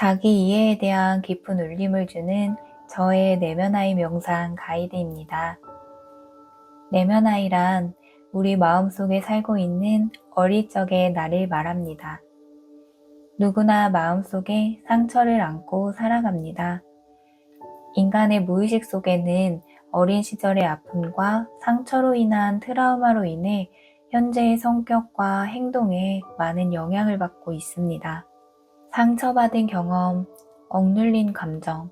자기 이해에 대한 깊은 울림을 주는 저의 내면아이 명상 가이드입니다. 내면아이란 우리 마음속에 살고 있는 어릴 적의 나를 말합니다. 누구나 마음속에 상처를 안고 살아갑니다. 인간의 무의식 속에는 어린 시절의 아픔과 상처로 인한 트라우마로 인해 현재의 성격과 행동에 많은 영향을 받고 있습니다. 상처받은 경험, 억눌린 감정,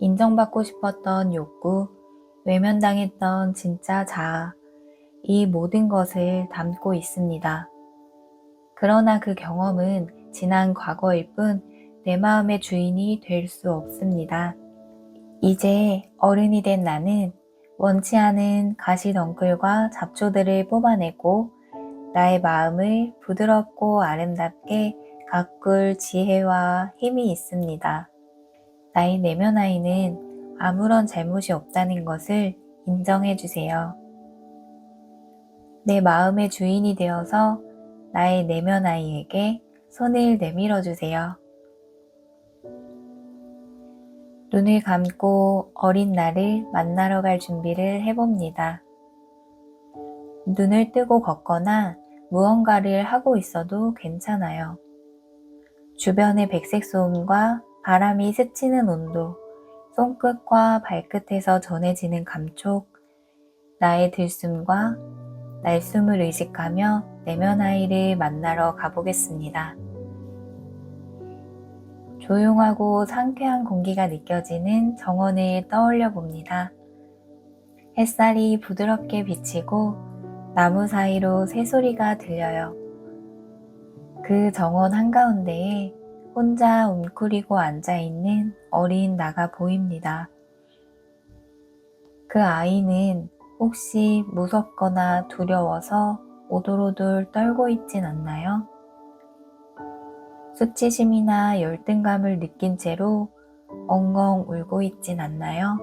인정받고 싶었던 욕구, 외면당했던 진짜 자아, 이 모든 것을 담고 있습니다. 그러나 그 경험은 지난 과거일 뿐 내 마음의 주인이 될 수 없습니다. 이제 어른이 된 나는 원치 않은 가시덩굴과 잡초들을 뽑아내고 나의 마음을 부드럽고 아름답게 가꿀 지혜와 힘이 있습니다. 나의 내면 아이는 아무런 잘못이 없다는 것을 인정해 주세요. 내 마음의 주인이 되어서 나의 내면 아이에게 손을 내밀어 주세요. 눈을 감고 어린 나를 만나러 갈 준비를 해봅니다. 눈을 뜨고 걷거나 무언가를 하고 있어도 괜찮아요. 주변의 백색 소음과 바람이 스치는 온도, 손끝과 발끝에서 전해지는 감촉, 나의 들숨과 날숨을 의식하며 내면 아이를 만나러 가보겠습니다. 조용하고 상쾌한 공기가 느껴지는 정원을 떠올려 봅니다. 햇살이 부드럽게 비치고 나무 사이로 새소리가 들려요. 그 정원 한가운데에 혼자 웅크리고 앉아있는 어린 나가 보입니다. 그 아이는 혹시 무섭거나 두려워서 오돌오돌 떨고 있진 않나요? 수치심이나 열등감을 느낀 채로 엉엉 울고 있진 않나요?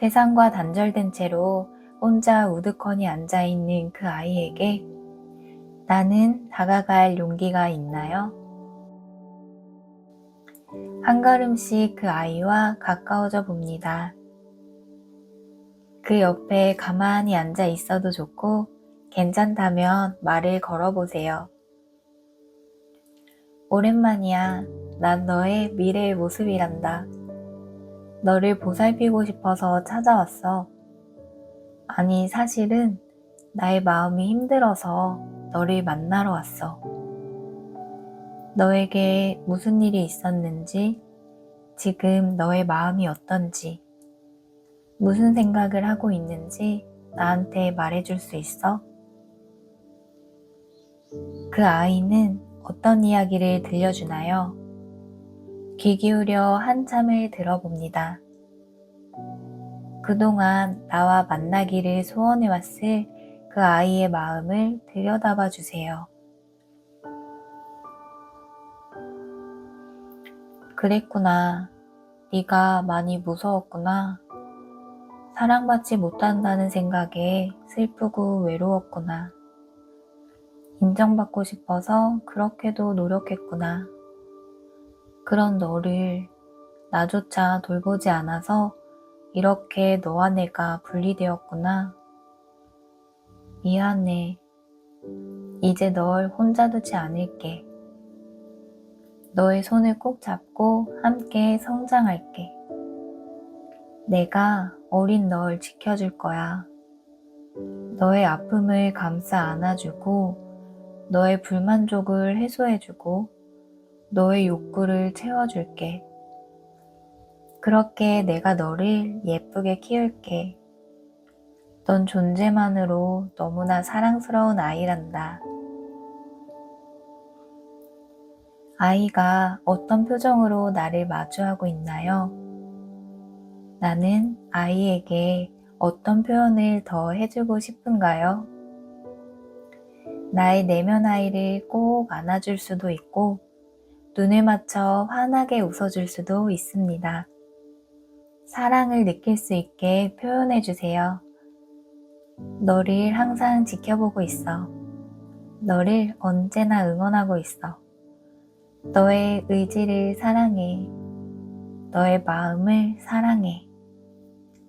세상과 단절된 채로 혼자 우두커니 앉아있는 그 아이에게 나는 다가갈 용기가 있나요? 한 걸음씩 그 아이와 가까워져 봅니다. 그 옆에 가만히 앉아 있어도 좋고 괜찮다면 말을 걸어보세요. 오랜만이야. 난 너의 미래의 모습이란다. 너를 보살피고 싶어서 찾아왔어. 아니, 사실은 나의 마음이 힘들어서 너를 만나러 왔어. 너에게 무슨 일이 있었는지, 지금 너의 마음이 어떤지, 무슨 생각을 하고 있는지 나한테 말해줄 수 있어? 그 아이는 어떤 이야기를 들려주나요? 귀 기울여 한참을 들어봅니다. 그동안 나와 만나기를 소원해왔을 그 아이의 마음을 들여다봐 주세요. 그랬구나. 네가 많이 무서웠구나. 사랑받지 못한다는 생각에 슬프고 외로웠구나. 인정받고 싶어서 그렇게도 노력했구나. 그런 너를 나조차 돌보지 않아서 이렇게 너와 내가 분리되었구나. 미안해. 이제 널 혼자 두지 않을게. 너의 손을 꼭 잡고 함께 성장할게. 내가 어린 널 지켜줄 거야. 너의 아픔을 감싸 안아주고 너의 불만족을 해소해주고 너의 욕구를 채워줄게. 그렇게 내가 너를 예쁘게 키울게. 넌 존재만으로 너무나 사랑스러운 아이란다. 아이가 어떤 표정으로 나를 마주하고 있나요? 나는 아이에게 어떤 표현을 더 해주고 싶은가요? 나의 내면 아이를 꼭 안아줄 수도 있고, 눈을 맞춰 환하게 웃어줄 수도 있습니다. 사랑을 느낄 수 있게 표현해 주세요. 너를 항상 지켜보고 있어. 너를 언제나 응원하고 있어. 너의 의지를 사랑해. 너의 마음을 사랑해.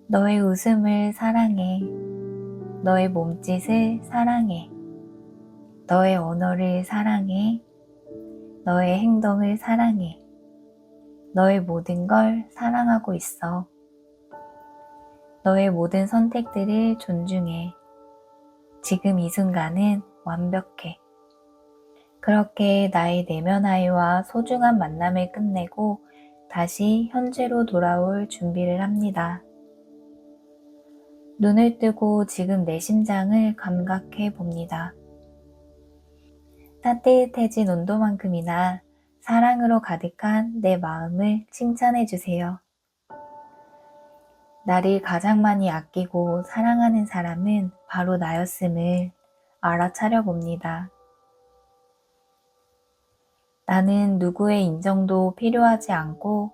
너의 웃음을 사랑해. 너의 몸짓을 사랑해. 너의 언어를 사랑해. 너의 행동을 사랑해. 너의 모든 걸 사랑하고 있어. 너의 모든 선택들을 존중해. 지금 이 순간은 완벽해. 그렇게 나의 내면 아이와 소중한 만남을 끝내고 다시 현재로 돌아올 준비를 합니다. 눈을 뜨고 지금 내 심장을 감각해 봅니다. 따뜻해진 온도만큼이나 사랑으로 가득한 내 마음을 칭찬해 주세요. 나를 가장 많이 아끼고 사랑하는 사람은 바로 나였음을 알아차려 봅니다. 나는 누구의 인정도 필요하지 않고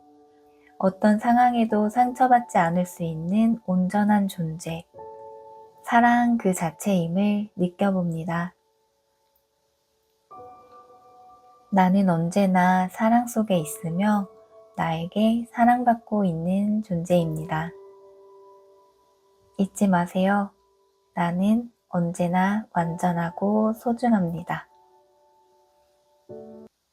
어떤 상황에도 상처받지 않을 수 있는 온전한 존재, 사랑 그 자체임을 느껴봅니다. 나는 언제나 사랑 속에 있으며 나에게 사랑받고 있는 존재입니다. 잊지 마세요. 나는 언제나 완전하고 소중합니다.